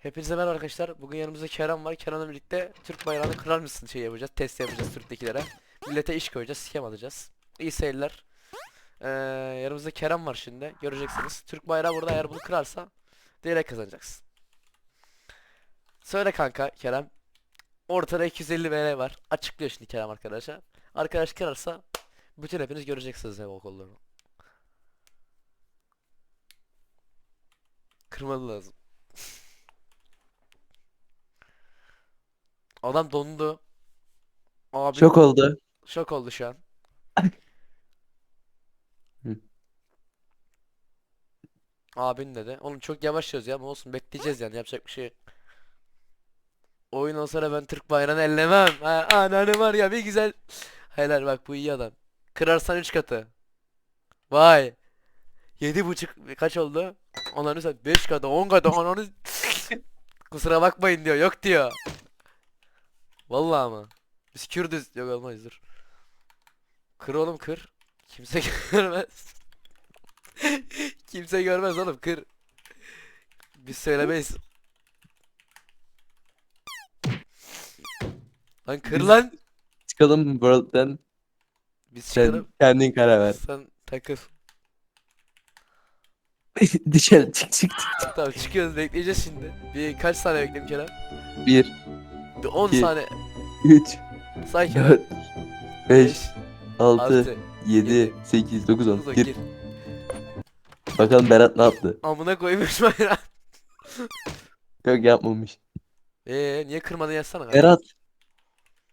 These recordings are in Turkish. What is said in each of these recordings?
Hepinize merhaba arkadaşlar. Bugün yanımızda Kerem var. Kerem'le birlikte Türk bayrağını kırar mısın şey yapacağız. Test yapacağız Türk'tekilere. Millete iş koyacağız. Skem alacağız. İyi seyirler. Ee, yanımızda Kerem var şimdi. Göreceksiniz. Türk bayrağı burada eğer bunu kırarsa direkt kazanacaksın. Söyle kanka Kerem. Ortada 250 BL var. Açıklıyor şimdi Kerem arkadaşa. Arkadaş kırarsa bütün hepiniz göreceksiniz bok olduğunu. Kırmalı lazım. Adam dondu. Abi Çok oldu. şok oldu şu an. Hı. Abin dedi. Oğlum çok yavaş yazıyor ama olsun bekleyeceğiz yani yapacak bir şey yok. Oyun olsa da ben Türk bayrağını ellemem. Ha, ananı var ya bir güzel. Helal bak bu iyi adam. Kırarsan 3 katı. Vay. Yedi buçuk kaç oldu? Onları sen 5 katı 10 katı ananı Kusura bakmayın diyor yok diyor. Vallahi ama. Biz Kürdüz. Yok olmaz dur. Kır oğlum kır. Kimse görmez. Kimse görmez oğlum kır. Biz söylemeyiz. Lan kır Biz- lan. Çıkalım World'den. Biz Sen çıkalım. kendin karar ver. Sen takıl. Dışarı çık çık çık. Tamam çıkıyoruz bekleyeceğiz şimdi. Bir kaç saniye bekleyeyim Kerem? 1, Bir 10 İki. saniye. 3, Say Kerem. 4, 5, Beş, 6, altı, 7, 8, 9, 10. dokuz, Gir. Bakalım Berat ne yaptı? Amına koymuş bayrağı. Yok yapmamış. Eee niye kırmadın yazsana kanka. Berat.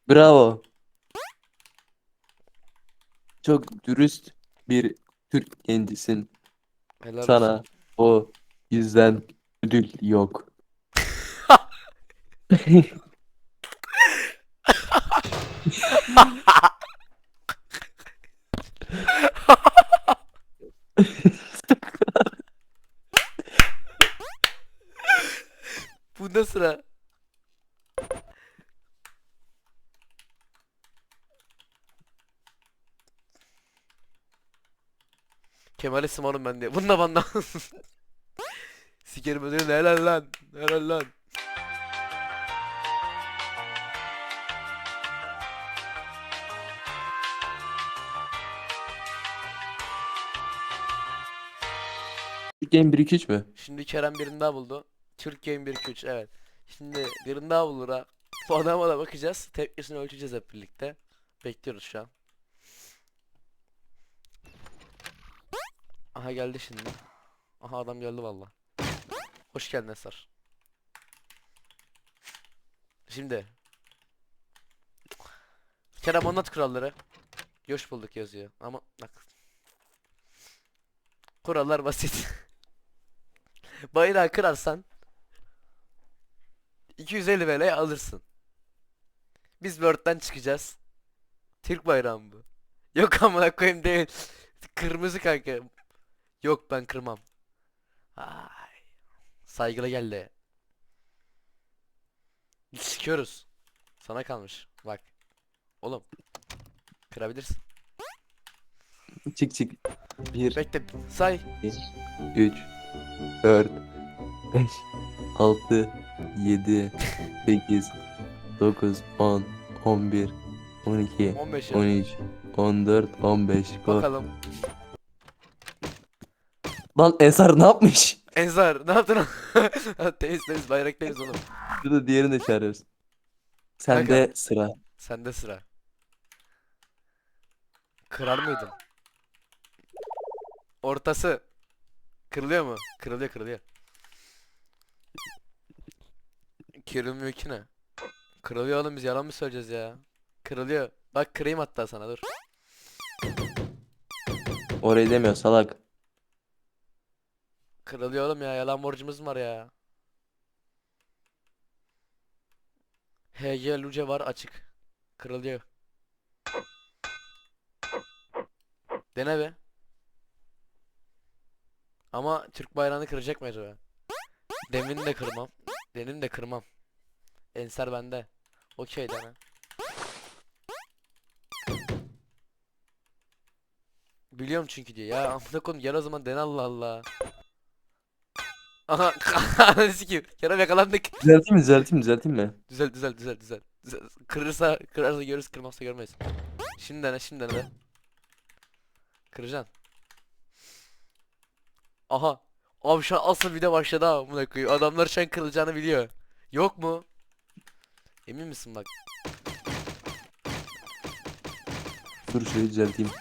Bravo. Çok dürüst bir Türk gencisin. Helal olsun. Sana o yüzden ödül yok. Bunda sıra. Kemal'i sımarım ben diye. Bununla bana. Sikerim ödülünü helal lan. Helal lan. Türk Game 1 2 3 mü? Şimdi Kerem birini daha buldu. Türk Game 1 2 3 evet. Şimdi birini daha bulur ha. Bu adama da bakacağız. Tepkisini ölçeceğiz hep birlikte. Bekliyoruz şu an. Aha geldi şimdi. Aha adam geldi valla. Hoş geldin Eser. Şimdi. Kerem anlat kuralları. Hoş bulduk yazıyor ama bak. Kurallar basit. Bayrağı kırarsan 250 VL alırsın. Biz Word'den çıkacağız. Türk bayrağı mı bu? Yok amına koyayım değil. Kırmızı kanka. Yok ben kırmam. Ay. Saygılı geldi. Biz çıkıyoruz. Sana kalmış. Bak. Oğlum. Kırabilirsin. Çık çık. 1, Bekle. Say. 3, 4, 5, 6, 7, 8, 9, 10, 11, 12, 15 ya. 13, 14, 15. Go. Bakalım. Lan Ensar ne yapmış? Enzar ne yaptın? Temiz temiz bayraktayız oğlum. Şurada diğerini de çağırıyoruz. Sende sıra. Sende sıra. Kırar mıydın? Ortası. Kırılıyor mu? Kırılıyor kırılıyor. Kırılmıyor ki ne? Kırılıyor oğlum biz yalan mı söyleyeceğiz ya? Kırılıyor. Bak kırayım hatta sana dur. Orayı demiyor salak. Kırılıyor oğlum ya yalan borcumuz var ya. HG Luce var açık. Kırılıyor. Dene be. Ama Türk bayrağını kıracak mı acaba? Demin de kırmam. Demin de kırmam. Ensar bende. Okey dene. Biliyorum çünkü diye. Ya amına koyayım gel o zaman dene Allah Allah. Aha ananı sikeyim. Kerem yakalandık. Düzelteyim mi? Düzelteyim mi? Düzelteyim mi? Düzel düzel düzel düzel. Düzel. Kırırsa kırarsa görürüz kırmazsa görmeyiz. Şimdi dene şimdi dene de. Kıracaksın. Aha. An asıl video başladı ha amına koyayım. Adamlar şu an kırılacağını biliyor. Yok mu? Emin misin bak? Dur şöyle düzelteyim.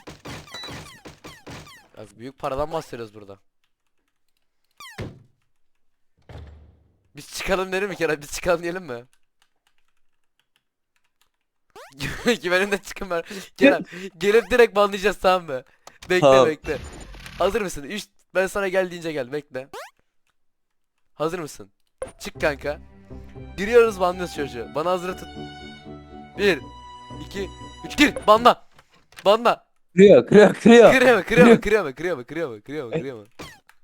Ya büyük paradan bahsediyoruz burada. Biz çıkalım derim mi Kerem? Biz çıkalım diyelim mi? Güvenimden çıkın ben. Kerem gelip direkt banlayacağız tamam mı? Bekle Tamam. bekle. Hazır mısın? Üç, ben sana gel deyince gel bekle. Hazır mısın? Çık kanka. Giriyoruz banlıyoruz çocuğu. Bana hazır tut. Bir, iki, üç gir. Banla. Banla. Kırıyor, kırıyor, kırıyor. Kırıyor? Kırıyor? Kırıyor? Kırıyor? Kırıyor? Kırıyor? Kırıyor?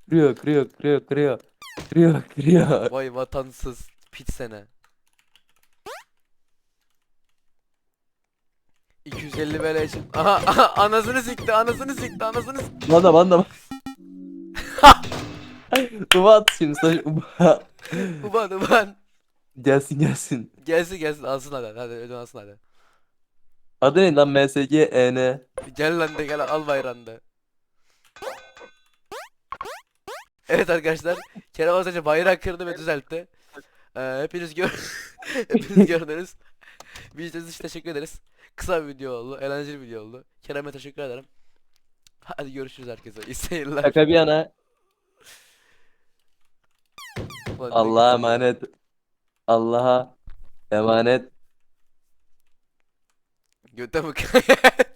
Kırıyor, kırıyor, kırıyor, kırıyor. Kırıyor, kırıyor. Vay vatansız piç sene. 250 böyle için. Aha, aha anasını sikti, anasını sikti, anasını sikti. Bana bana. Uba at şimdi sen uba. Uban uban. Gelsin gelsin. Gelsin gelsin alsın hadi hadi ödün alsın hadi. Adı ne lan MSG EN. Gel lan de gel al bayrağını da. Evet arkadaşlar Kerem az önce bayrağı kırdı ve düzeltti. Ee, hepiniz gör hepiniz gördünüz. İzlediğiniz için teşekkür ederiz. Kısa bir video oldu, eğlenceli bir video oldu. Kerem'e teşekkür ederim. Hadi görüşürüz herkese. İyi seyirler. Şaka bir yana. Ne Allah'a emanet. Allah'a emanet. Göte bak.